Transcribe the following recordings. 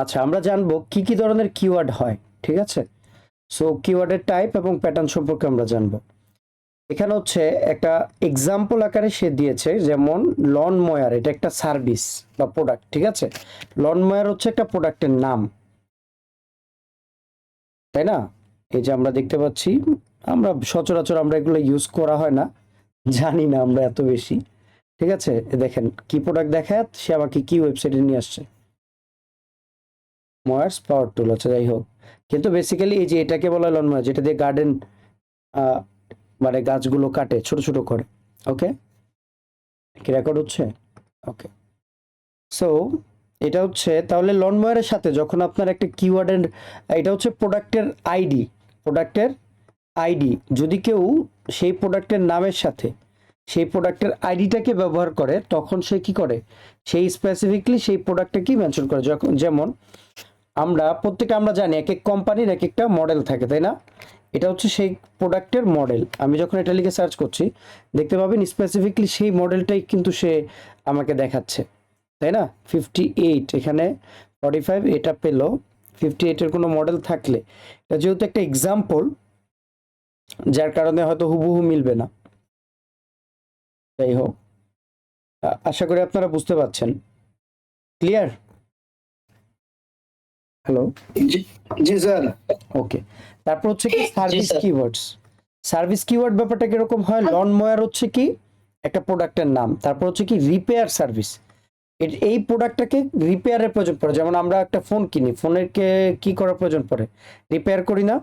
আচ্ছা আমরা জানব কি কি ধরনের কিওয়ার্ড হয়, ঠিক আছে? সো কিওয়ার্ডের টাইপ এবং প্যাটার্ন সম্পর্কে আমরা জানব। এখানে হচ্ছে একটা এক্সাম্পল আকারে সে দিয়েছে, যেমন লন ময়ার এটা একটা সার্ভিস বা প্রোডাক্ট ঠিক আছে? লন ময়ার হচ্ছে একটা প্রোডাক্টের নাম। তাই না? এই যে আমরা দেখতে পাচ্ছি, আমরা সচরাচর আমরা এগুলো ইউজ করা হয় না, জানি না আমরা এত বেশি, ঠিক আছে? দেখেন, কি প্রোডাক্ট দেখায়, সে আমাকে কি ওয়েবসাইটে নিয়ে আসছে? ময়ার্স পাওয়ার টুল আচ্ছা যাই হোক। কিন্তু বেসিক্যালি এই যে এটাকে বলা হয় লন ময়ার যেটা দিয়ে গার্ডেন মানে গাছগুলো কাটে, ছোট ছোট করে ওকে কি রেকর্ড হচ্ছে? ওকে সো এটা হচ্ছে, তাহলে লনময়ারের সাথে যখন আপনার একটা কিওয়ার্ডের এটা হচ্ছে প্রোডাক্টের আইডি প্রোডাক্টের আইডি যদি কেউ সেই প্রোডাক্টের নামের সাথে, সেই প্রোডাক্টের আইডিটাকে ব্যবহার করে, তখন সে কি করে? সেই স্পেসিফিকলি সেই প্রোডাক্টটাকেই মেনশন করে। যখন, যেমন আমরা, প্রত্যেকে আমরা জানি এক এক কোম্পানির এক একটা মডেল থাকে, তাই না? এটা হচ্ছে সেই প্রোডাক্টের মডেল আমি যখন এটা লিখে সার্চ করছি, দেখতে পাবেন স্পেসিফিকলি সেই মডেলটাই কিন্তু সে আমাকে দেখাচ্ছে, তাই না? ফিফটি এইট এখানে ফর্টি ফাইভ এটা পেল। ফিফটি এইটের কোনো মডেল থাকলে। এটা যেহেতু একটা এক্সাম্পল যার কারণে হয়তো হুবহু মিলবে না। যাই হোক আশা করি আপনারা বুঝতে পারছেন। ক্লিয়ার হ্যালো জি জি স্যার। ওকে তারপর হচ্ছে কি সার্ভিস কিওয়ার্ডস সার্ভিস কিওয়ার্ড ব্যাপারটা কীরকম হয়? লন ময়ার হচ্ছে কি একটা প্রোডাক্টের নাম। তারপর হচ্ছে কি রিপেয়ার সার্ভিস এই প্রোডাক্টটাকে রিপেয়ারের প্রয়োজন পড়ে। যেমন আমরা একটা ফোন কিনি ফোনের কে কি করার প্রয়োজন পড়ে? রিপেয়ার করি না।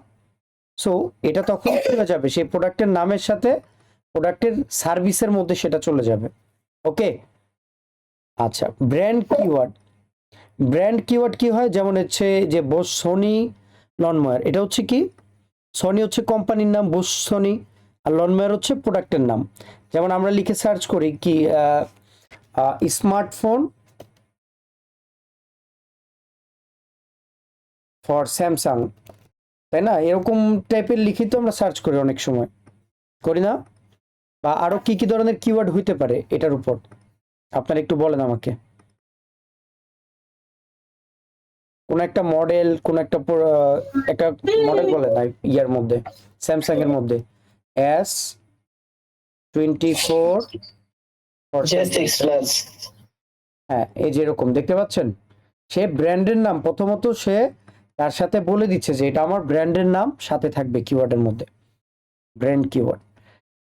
সো এটা তখন চলে যাবে। সেই প্রোডাক্টের নামের সাথে প্রোডাক্টের সার্ভিসের মধ্যে সেটা চলে যাবে। ওকে আচ্ছা ব্র্যান্ড কিওয়ার্ড ব্র্যান্ড কিওয়ার্ড কি হয়? যেমন হচ্ছে যে বোস সোনি লনময়ার এটা হচ্ছে কি? সোনি হচ্ছে কোম্পানির নাম, বোস সনি, আর লনময়ার হচ্ছে প্রোডাক্টের নাম। যেমন আমরা লিখে সার্চ করি কি স্মার্টফোন ফর স্যামসাং। তাই না? এরকম টাইপের লিখিত আমরা সার্চ করি অনেক সময়। করি না? বা আরও কি কি ধরনের কিওয়ার্ড হইতে পারে এটার উপর? আপনারা একটু বলেন আমাকে। কোন একটা মডেল কোন একটা একটা মডেল বলে না ইয়ার মধ্যে স্যামসাং এর মধ্যে। এস টোয়েন্টি ফোর হ্যাঁ এই যে এরকম দেখতে পাচ্ছেন? সে ব্র্যান্ডের নাম প্রথমত সে তার সাথে বলে দিচ্ছে যে এটা আমার ব্র্যান্ডের নাম সাথে থাকবে কিওয়ার্ডের মধ্যে। Brand keyword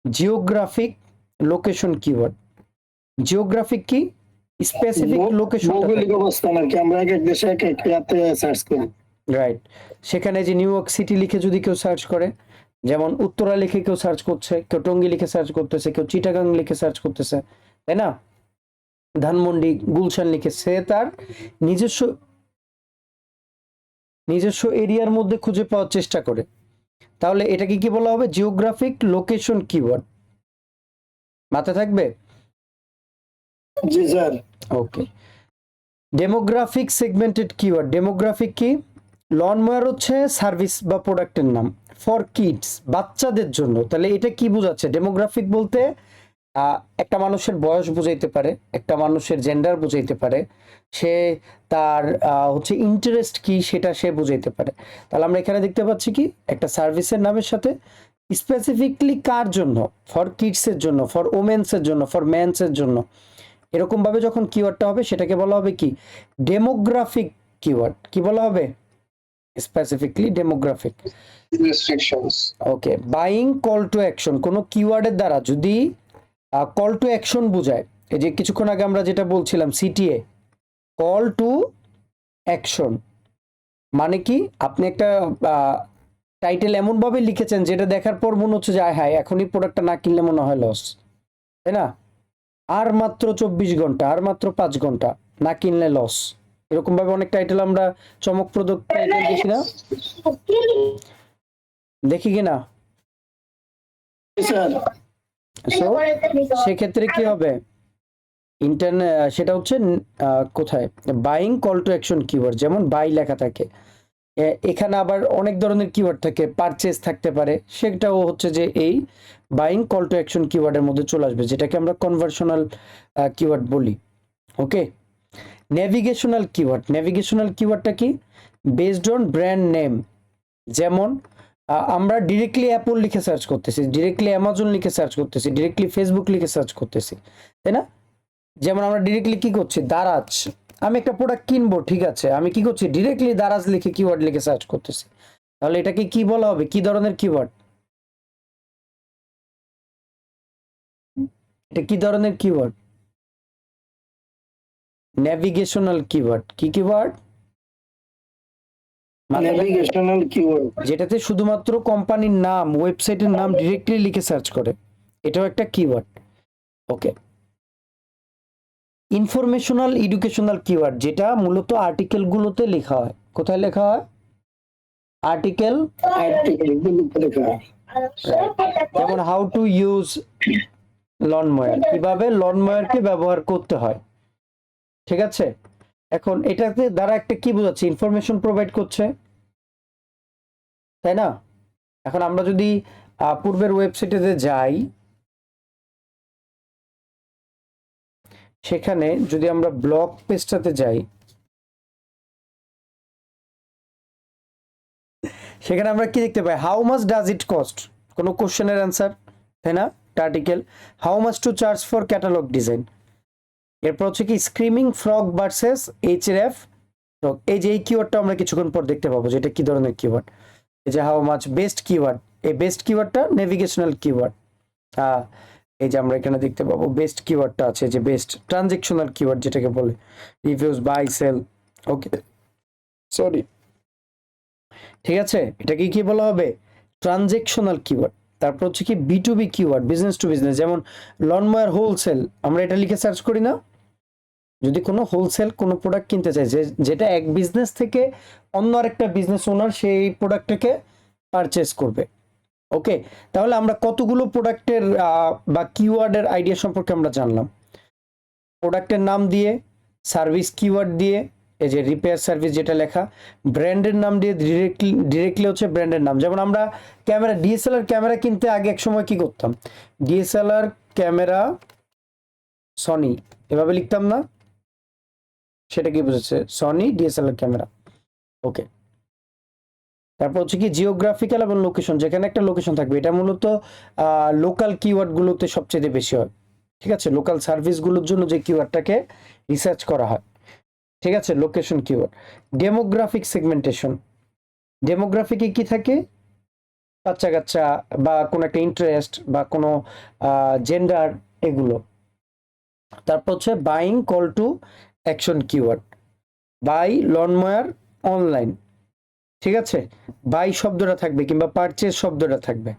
geographic location keyword geographic কি? স্পেসিফিক লোকেশন ভৌগোলিক অবস্থান আর কি আমরা এক এক দেশে এক এক ইয়াতে সার্চ করি। রাইট সেখানে যে নিউ ইয়র্ক সিটি লিখে যদি কেউ সার্চ করে যেমন উত্তরা লিখে কেউ সার্চ করছে কেউ টঙ্গী লিখে সার্চ করতেছে কেউ চিটাগাং লিখে সার্চ করতেছে তাই না? ধানমন্ডি গুলশান লিখে সে তার নিজস্ব নিজস্ব এরিয়ার মধ্যে খুঁজে পাওয়ার চেষ্টা করে। তাহলে এটাকে কি বলা হবে? জিওগ্রাফিক লোকেশন কিওয়ার্ড মাথায় থাকবে? জি sir. Okay demographic segmented keyword demographic কি? লনময়ার হচ্ছে সার্ভিস বা প্রোডাক্টের নাম। ফর কিডস বাচ্চাদের জন্য। তাহলে এটা কি বোঝাচ্ছে? ডেমোগ্রাফিক বলতে একটা মানুষের বয়স বুঝাইতে পারে, একটা মানুষের জেন্ডার বুঝাইতে পারে। সে তার হচ্ছে ইন্টারেস্ট কি সেটা সে বুঝাইতে পারে। তাহলে আমরা এখানে দেখতে পাচ্ছি কি? একটা সার্ভিসের নামের সাথে স্পেসিফিকলি কার জন্য? ফর কিডসের জন্য ফর ওমেন্সের জন্য ফর মেন্সের জন্য। এরকম ভাবে যখন কিওয়ার্ডটা হবে সেটাকে বলা হবে কি? ডেমোগ্রাফিক কিওয়ার্ড কি বলা হবে? Specifically demographic okay buying call to action কোনো কিওয়ার্ডের দ্বারা যদি কল টু অ্যাকশন বোঝায় এই যে কিছুক্ষণ আগে আমরা যেটা বলছিলাম সিটিএ কল টু অ্যাকশন মানে কি? আপনি একটা টাইটেল এমনভাবে লিখেছেন যেটা দেখার পর মনে হচ্ছে যে আয় হায় এখনই প্রোডাক্টটা না কিনলে মনে হয় লস তাই না? আর মাত্র চব্বিশ ঘণ্টা আর মাত্র পাঁচ ঘণ্টা না কিনলে লস এরকম ভাবে অনেক টাইটেল আমরা চমকপ্রদ টাইটেল দেখি না? দেখি কিনা সেক্ষেত্রে কি হবে? ইন্টারনে সেটা হচ্ছে কোথায়? Buying call to action keyword যেমন বাই লেখা থাকে। এখানে আবার অনেক ধরনের কিওয়ার্ড থাকে পারচেজ থাকতে পারে। সেটাও হচ্ছে যে এই বাইং কল টু অ্যাকশন কিওয়ার্ডের মধ্যে চলে আসবে, যেটাকে আমরা কনভার্সনাল কিওয়ার্ড বলি। ওকে নেভিগেশনাল কিওয়ার্ড নেভিগেশনাল কিওয়ার্ডটা কি? বেসড অন ব্র্যান্ড নেম যেমন আমরা ডিরেক্টলি অ্যাপল লিখে সার্চ করতেছি ডিরেক্টলি অ্যামাজন লিখে সার্চ করতেছি ডিরেক্টলি ফেসবুক লিখে সার্চ করতেছি, তাই না? যেমন আমরা ডিরেক্টলি কি করছি? দারাজ। আমি একটা প্রোডাক্ট কিনবো ঠিক আছে। আমি কি করছি? ডিরেক্টলি দারাজ লিখে কিওয়ার্ড লিখে সার্চ করতেছি। তাহলে এটাকে কি বলা হবে? কি ধরনের কিওয়ার্ড এটা কি ধরনের কিওয়ার্ড নেভিগেশনাল কিওয়ার্ড কি কিওয়ার্ড নেভিগেশনাল কিওয়ার্ড যেটাতে শুধুমাত্র কোম্পানির নাম ওয়েবসাইটের নাম ডিরেক্টলি লিখে সার্চ করে। এটাও একটা keyword okay informational educational keyword, যেটা মূলত আর্টিকেলগুলোতে লেখা হয়। কোথায় লেখা হয়? আর্টিকেল? যেমন how to use lawn lawnmower কীভাবে লনময়ারকে ব্যবহার করতে হয়। ঠিক আছে? এখন এটাতে দ্বারা একটা কি বোঝাচ্ছে? ইনফরমেশন প্রোভাইড করছে। তাই না? এখন আমরা যদি পূর্বের ওয়েবসাইটে যাই সেখানে যদি আমরা ব্লগ পেজটাতে যাই, সেখানে আমরা কি দেখতে পাই? How much does it cost কোনো কোশ্চেনের অ্যান্সার তাই না? Article how much to charge for catalogue design এরপর হচ্ছে কি স্ক্রিমিং ফ্রক ভার্সেস এইচ এর এফ ফ্রগ এই যে এই কিওয়ার্ডটা আমরা কিছুক্ষণ পর দেখতে পাবো যে এটা কি ধরনের কিওয়ার্ড এই যে হাউ মাচ বেস্ট কিওয়ার্ড এই বেস্ট কিওয়ার্ডটা নেভিগেশনাল কিওয়ার্ড এই যে আমরা এখানে দেখতে পাবো বেস্ট কিওয়ার্ডটা আছে যে বেস্ট ট্রানজেকশনাল কিওয়ার্ড যেটাকে বলে reviews buy sell okay sorry ঠিক আছে? এটাকে কি বলা হবে? ট্রানজেকশনাল কিওয়ার্ড তারপর হচ্ছে কি B to B keyword business to business যেমন লনময়ার হোলসেল আমরা এটা লিখে সার্চ করি না? যদি কোনো হোলসেল কোনো প্রোডাক্ট কিনতে চাই যে, যেটা এক বিজনেস থেকে অন্য আরেকটা বিজনেস ওনার সেই প্রোডাক্টটাকে পারচেস করবে। ওকে তাহলে আমরা কতগুলো প্রোডাক্টের বা কিওয়ার্ডের আইডিয়া সম্পর্কে আমরা জানলাম? প্রোডাক্টের নাম দিয়ে সার্ভিস কিওয়ার্ড দিয়ে, এই যে রিপেয়ার সার্ভিস যেটা লেখা ব্র্যান্ডের নাম দিয়ে ডিরেক্টলি ডিরেক্টলি হচ্ছে ব্র্যান্ডের নাম। যেমন আমরা ক্যামেরা ডিএসএলআর ক্যামেরা কিনতে আগে এক সময় কি করতাম? ডিএসএলআর ক্যামেরা সনি এভাবে লিখতাম না? সেটা কি বুঝেছে? সনি ডিএসএলআর ক্যামেরা ওকে তারপর হচ্ছে কি জিওগ্রাফিক্যাল এবং লোকেশন যেখানে একটা লোকেশন থাকবে, এটা মূলত লোকাল কিওয়ার্ডগুলোতে সবচেয়ে বেশি হয়। ঠিক আছে? লোকাল সার্ভিসগুলোর জন্য যে কিওয়ার্ডটাকে রিসার্চ করা হয়। ঠিক আছে? লোকেশন কিওয়ার্ড ডেমোগ্রাফিক সেগমেন্টেশন ডেমোগ্রাফিকে কি থাকে? বাচ্চা কাচ্চা বা কোনো একটা ইন্টারেস্ট বা কোনো জেন্ডার এগুলো। তারপর হচ্ছে buying call to action keyword buy lawnmower online ঠিক আছে? বাই শব্দটা থাকবে কিংবা পারচেজ শব্দটা থাকবে।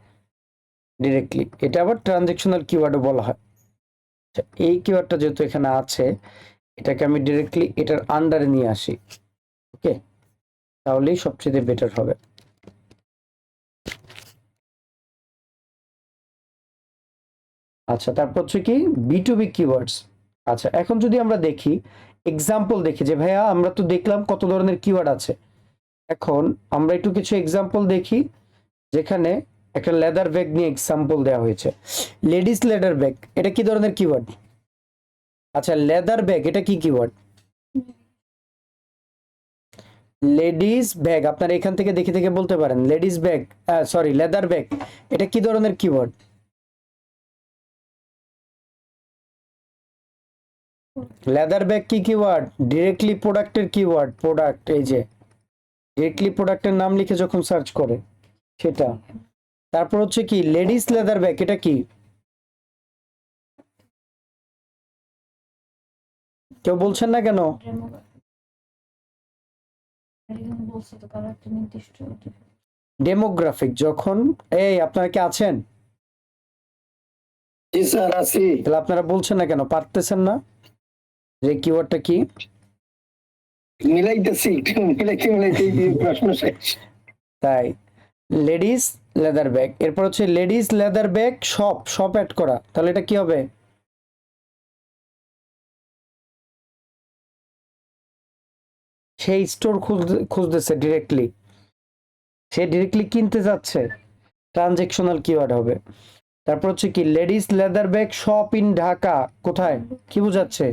ডিরেক্টলি এটা আবার ট্রানজেকশনাল কিওয়ার্ডও বলা হয়। আচ্ছা, এই কিওয়ার্ডটা যেহেতু এখানে আছে এটাকে আমি ডিরেক্টলি এটার আন্ডারে নিয়ে আসি। ওকে তাহলেই সবচেয়ে বেটার হবে। আচ্ছা তারপর হচ্ছে কি? বি টু বি কিওয়ার্ডস আচ্ছা এখন যদি আমরা দেখি এক্সাম্পল দেখি যে ভাইয়া আমরা তো দেখলাম কত ধরনের কিওয়ার্ড আছে। এখন আমরা একটু কিছু এক্সাম্পল দেখি, যেখানে একটা লেদার ব্যাগ নিয়ে এক্সাম্পল দেওয়া হয়েছে। লেডিস লেদার ব্যাগ এটা কি ধরনের কিওয়ার্ড আচ্ছা লেদার ব্যাগ এটা কি কিওয়ার্ড লেডিস ব্যাগ আপনারা এখান থেকে দেখে দেখে বলতে পারেন। Ladies bag sorry leather bag এটা কি ধরনের কিওয়ার্ড লেদার ব্যাগ কি কিওয়ার্ড ডিরেক্টলি প্রোডাক্টের কিওয়ার্ড প্রোডাক্ট এই যে। ডিরেক্টলি প্রোডাক্টের নাম লিখে যখন সার্চ করে সেটা। তারপর হচ্ছে কি লেডিস লেদার ব্যাগ এটা কি? কেউ বলছেন না কেন? ডেমোগ্রাফিক যখন এই আপনারা কি আছেন? জি স্যার আছি। তাহলে আপনারা বলছেন না কেন? পারতেছেন না? যে কিওয়ার্ডটা কি? মিলাইতেছি মিলাইতে মিলাইতে প্রশ্ন শেষ। তাই, লেডিস লেদার ব্যাগ। এরপর হচ্ছে ladies leather bag, shop shop add করা। তাহলে এটা কি হবে? সেই স্টোর খুঁজতেছে ডিরেক্টলি সে ডিরেক্টলি কিনতে যাচ্ছে। ট্রানজেকশনাল কিওয়ার্ড হবে। তারপর হচ্ছে কি, ladies leather bag, shop in Dhaka. কোথায়? কি বোঝাচ্ছে?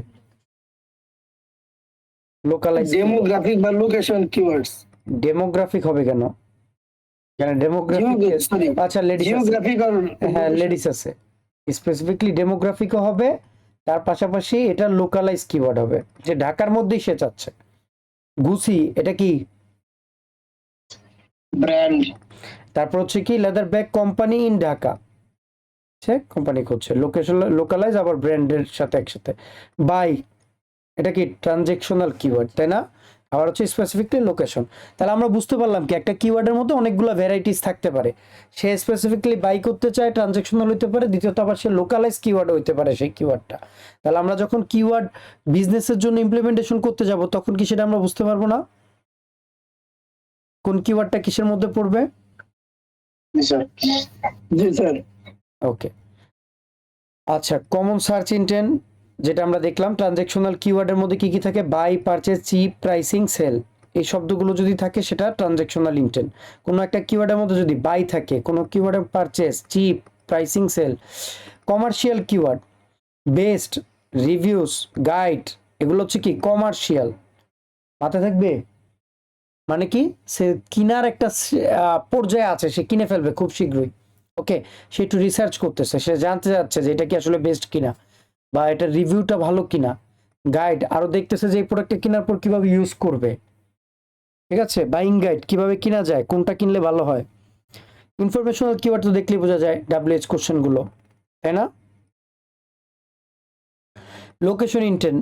লোকালাইজ ডেমোগ্রাফিক বা লোকেশন কিওয়ার্ডস ডেমোগ্রাফিক হবে কেন? কেন ডেমোগ্রাফিক আচ্ছা লেডিস জিওগ্রাফিক আর হ্যাঁ লেডিস আছে। স্পেসিফিকলি ডেমোগ্রাফিকও হবে তার পাশাপাশি এটা লোকালাইজ কিওয়ার্ড হবে। যে ঢাকার মধ্যেই সে চাচ্ছে। গুসি এটা কি? ব্র্যান্ড তারপর হচ্ছে কি leather bag company in Dhaka say company করছে লোকেশন লোকালাইজ আবার ব্র্যান্ডের সাথে একসাথে। বাই এটা কি ট্রানজেকশনাল কিওয়ার্ড তাই না? আবার হচ্ছে স্পেসিফিকলি লোকেশন তাহলে আমরা বুঝতে পারলাম কি একটা কিওয়ার্ডের মধ্যে অনেকগুলো ভ্যারাইটিস থাকতে পারে। সে স্পেসিফিকলি বাই করতে চায় ট্রানজেকশনাল হইতে পারে দ্বিতীয়ত আবার সে লোকালাইজ কিওয়ার্ড হইতে পারে সেই কিওয়ার্ডটা তাহলে আমরা যখন কিওয়ার্ড বিজনেসের জন্য ইমপ্লিমেন্টেশন করতে যাব তখন কি সেটা আমরা বুঝতে পারব না? কোন কিওয়ার্ডটা কিসের মধ্যে পড়বে? স্যার। জি স্যার। ওকে আচ্ছা কমন সার্চ ইন্টেন যেটা আমরা দেখলাম ট্রানজেকশনাল কিওয়ার্ডের মধ্যে কি কি থাকে? Buy purchase cheap pricing sale এই শব্দগুলো যদি থাকে, সেটা ট্রানজেকশনাল ইন্টেন কোনো একটা কিওয়ার্ডের মধ্যে যদি বাই থাকে, কোনো কিওয়ার্ডের purchase cheap pricing sale commercial keyword best reviews guide এগুলো হচ্ছে কি? কমার্শিয়াল মাথায় থাকবে? মানে কি? সে কিনার একটা পর্যায়ে আছে, সে কিনে ফেলবে খুব শীঘ্রই। ওকে সে একটু রিসার্চ করতেছে, সে জানতে যাচ্ছে যে এটা কি আসলে বেস্ট কিনা। বা এটা রিভিউটা ভালো কিনা? গাইড আরও দেখতেছে যে এই প্রোডাক্টটা কেনার পর কীভাবে ইউজ করবে। ঠিক আছে? বাইং গাইড কীভাবে কিনা যায়, কোনটা কিনলে ভালো হয়? ইনফরমেশনাল কিওয়ার্ড তো দেখলেই বোঝা যায় ডাব্লিউএইচ কোশ্চেনগুলো তাই না? Location intent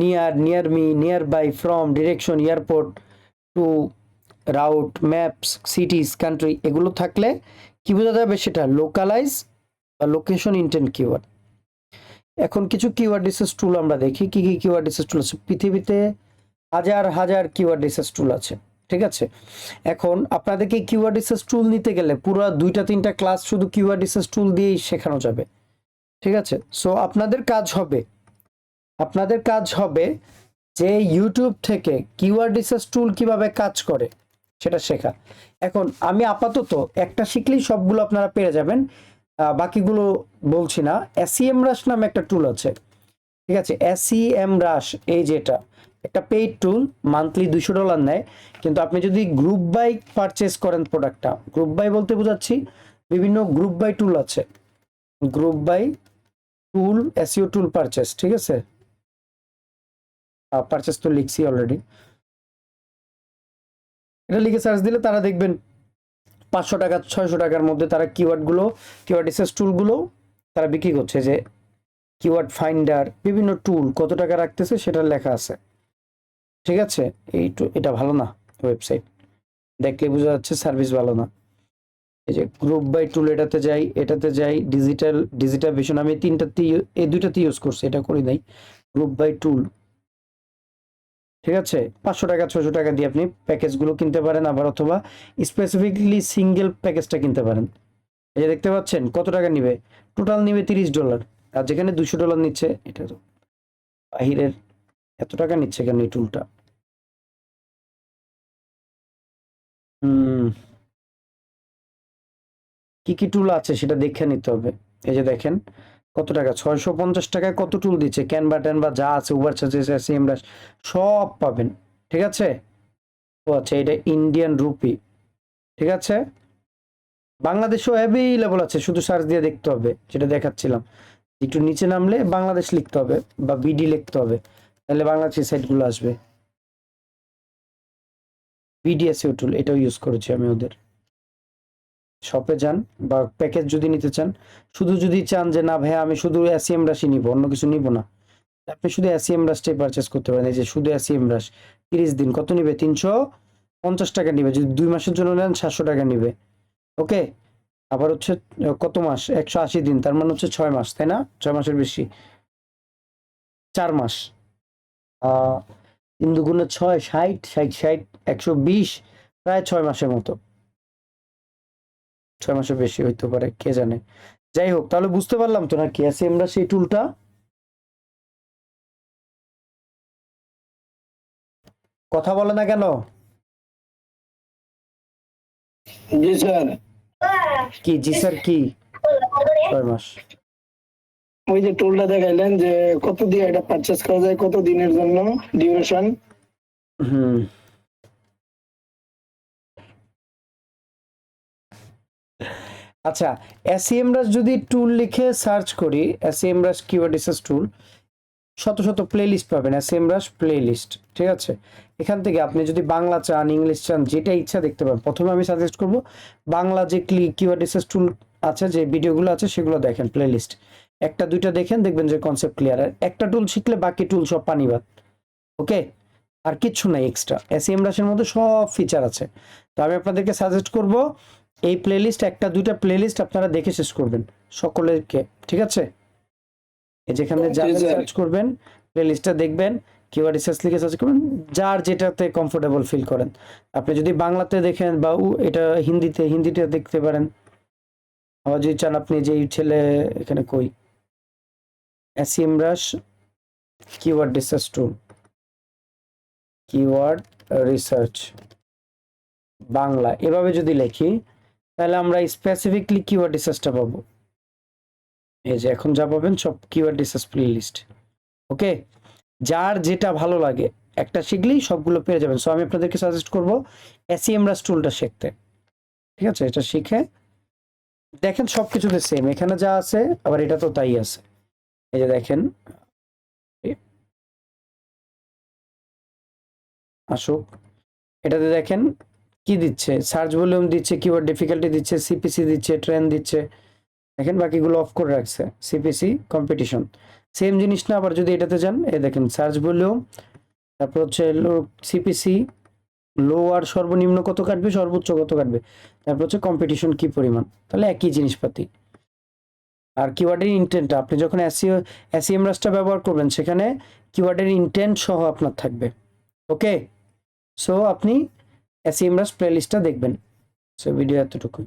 near near me near buy from direction airport to route maps cities country এগুলো থাকলে কি বোঝা যাবে সেটা? লোকালাইজ বা লোকেশন ইন্টেন্ট কিওয়ার্ড এখন কিছু কিওয়ার্ড রিসার্চ টুল আমরা দেখি, কি কি কিওয়ার্ড রিসার্চ টুল আছে? পৃথিবীতে হাজার হাজার কিওয়ার্ড রিসার্চ টুল আছে, ঠিক আছে? এখন আপনাদেরকে কিওয়ার্ড রিসার্চ টুল নিতে গেলে পুরো দুইটা, তিনটা ক্লাস শুধু কিওয়ার্ড রিসার্চ টুল দিয়েই শেখানো যাবে, ঠিক আছে? সো আপনাদের কাজ হবে, আপনাদের কাজ হবে যে ইউটিউব থেকে কিওয়ার্ড রিসার্চ টুল কীভাবে কাজ করে সেটা শেখা। এখন আমি আপাতত একটা শিখলেই সবগুলো আপনারা পেয়ে যাবেন। বাকিগুলো বলছি না। এসিএম রাশ নামে একটা টুল আছে। ঠিক আছে? এসিএম রাশ এই যেটা একটা পেইড টুল মান্থলি দুশো ডলার নেয়। কিন্তু আপনি যদি গ্রুপ বাই পারচেস করেন প্রোডাক্টটা গ্রুপ বাই বলতে বোঝাচ্ছি, বিভিন্ন গ্রুপ বাই টুল আছে। Group buy tool SEO tool purchase ঠিক আছে? পারচেস তো লিখছি অলরেডি এটা লিখে সার্চ দিলে তারা দেখবেন পাঁচশো টাকা, ছয়শো টাকার মধ্যে তারা কিওয়ার্ডগুলো কিওয়ার্ড রিসার্চ টুলগুলো তারা বিক্রি করছে যে কিওয়ার্ড ফাইন্ডার বিভিন্ন টুল কত টাকা রাখতেছে সেটা লেখা আছে। ঠিক আছে? এই এটা ভালো না ওয়েবসাইট দেখলে বোঝা যাচ্ছে সার্ভিস ভালো না। এই যে গ্রুপ বাই টুল এটাতে যাই এটাতে যাই ডিজিটাল ডিজিটাল ভিশন আমি তিনটাতে এই দুইটাতে ইউজ করছি, এটা করি নাই। গ্রুপ বাই টুল ঠিক আছে? পাঁচশো টাকা ছশো টাকা দিয়ে আপনি প্যাকেজগুলো কিনতে পারেন আবার অথবা স্পেসিফিকলি সিঙ্গেল প্যাকেজটা কিনতে পারেন। এই দেখতে পাচ্ছেন, কত টাকা নিবে? টোটাল নিবে তিরিশ ডলার আর যেখানে দুশো ডলার নিচ্ছে, এটা তো বাহিরের এত টাকা নিচ্ছে কেন এই টুলটা কি কি টুল আছে সেটা দেখে নিতে হবে। এই যে দেখেন কত টাকা? ছয়শো পঞ্চাশ টাকায় কত টুল দিচ্ছে? ক্যান বাটন বা যা আছে উবার চার্জেস সিএমরাস সব পাবেন। ঠিক আছে? ও আচ্ছা এটা ইন্ডিয়ান রুপি ঠিক আছে? বাংলাদেশও অ্যাভেলেবল আছে, শুধু সার্চ দিয়ে দেখতে হবে, যেটা দেখাচ্ছিলাম। একটু নিচে নামলে বাংলাদেশ লিখতে হবে, বা বিডি লিখতে হবে। তাহলে বাংলাদেশের সাইটগুলো আসবে। বিডিএসইউ টুল এটাও ইউজ করেছি আমি ওদের। শপে যান বা প্যাকেজ যদি নিতে চান শুধু যদি চান যে না ভাইয়া আমি শুধু এসিএম রাশি নিব অন্য কিছু নিব না। আপনি শুধু এসিএম রাশটাই পারচেস করতে পারেন। এই যে শুধু এসিএম রাশ তিরিশ দিন কত নিবে? তিনশো পঞ্চাশ টাকা নিবে। যদি দুই মাসের জন্য নেন সাতশো টাকা নিবে। ওকে? আবার হচ্ছে কত মাস? একশো আশি দিন তার মানে হচ্ছে ছয় মাস তাই না? ছয় মাসের বেশি। চার মাস। আহ, দুগুণে ছয় ষাট ষাট ষাট একশো বিশ প্রায় ছয় মাসের মতো। ছয় মাসের বেশি হইতে পারে কে জানে। যাই হোক তাহলে বুঝতে পারলাম তো নাকি আছে আমরা সেই টুলটা কথা বলে না কেন? জি স্যার। কি জি স্যার কি? ছয় মাস। ওই যে টুলটা দেখাইলেন যে কত দিয়ে এটা পারচেস করা যায় কত দিনের জন্য ডিউরেশন হুম। আচ্ছা এসিএমরাস যদি টুল লিখে সার্চ করি এসিএমরাস কিওয়ার্ড রিসার্চ টুল শত শত প্লেলিস্ট পাবেন এসিএমরাস প্লেলিস্ট ঠিক আছে? এখান থেকে আপনি যদি বাংলা চান, ইংলিশ চান, যেটা ইচ্ছা দেখতে পাবেন প্রথমে আমি সাজেস্ট করব, বাংলা যে ক্লিক কিওয়ার্ড রিসার্চ টুল আছে, যে ভিডিওগুলো আছে, সেগুলো দেখেন প্লেলিস্ট একটা, দুইটা দেখেন, দেখবেন যে কনসেপ্ট ক্লিয়ার আর একটা টুল শিখলে বাকি টুল সব পানিবাদ ওকে আর কিচ্ছু নাই এক্সট্রা এসিএম রাশের মধ্যে সব ফিচার আছে। তো আমি আপনাদেরকে সাজেস্ট করব এই প্লেলিস্ট একটা দুইটা প্লেলিস্ট আপনারা দেখে শেষ করবেন সকলেরকে ঠিক আছে? এই যেখানে যাবেন সার্চ করবেন প্লেলিস্টটা দেখবেন কিওয়ার্ড রিসার্চ লিখে সার্চ করবেন যার যেটাতে কমফোর্টেবল ফিল করেন। আপনি যদি বাংলাতে দেখেন বা এটা হিন্দিতে হিন্দিতে দেখতে পারেন। আবার যদি চান আপনি যে ছেলে এখানে কই? SEM rush keyword research tool keyword research Bangla. এভাবে যদি লিখি তাহলে আমরা স্পেসিফিকলি কিওয়ার্ড রিসার্চটা পাবো। এই যে এখন যা পাবেন সব keyword research playlist okay যার যেটা ভালো লাগে, একটা শিখলেই সবগুলো পেয়ে যাবেন। সো আমি আপনাদেরকে সাজেস্ট করব এসিএম রাস টুলটা শিখতে। ঠিক আছে? এটা শিখে দেখেন সব কিছুতে সেম এখানে যা আছে, আবার এটা তো তাই আছে। এই যে দেখেন। আসুক। এটাতে দেখেন কি দিচ্ছে? সার্চ ভলিউম দিচ্ছে কিওয়ার্ড ডিফিকাল্টি দিচ্ছে সিপিসি দিচ্ছে ট্রেন দিচ্ছে। দেখেন বাকিগুলো অফ করে রাখছে সিপিসি কম্পিটিশন সেম জিনিস না, আবার যদি এটাতে যান এ দেখেন সার্চ ভলিউম তারপর হচ্ছে সিপিসি লো আর সর্বনিম্ন কত কাটবে? সর্বোচ্চ কত কাটবে? তারপর হচ্ছে কম্পিটিশন কি পরিমাণ? তাহলে একই জিনিসপাতি। আর কিওয়ার্ডের ইন্টেন্টটা আপনি যখন এসিও এসিএম রাসটা ব্যবহার করবেন, সেখানে কিওয়ার্ডের ইন্টেন্ট সহ আপনার থাকবে। ওকে সো আপনি এসিএম রাস প্লেলিস্টটা দেখবেন। সো ভিডিও এতটুকুই।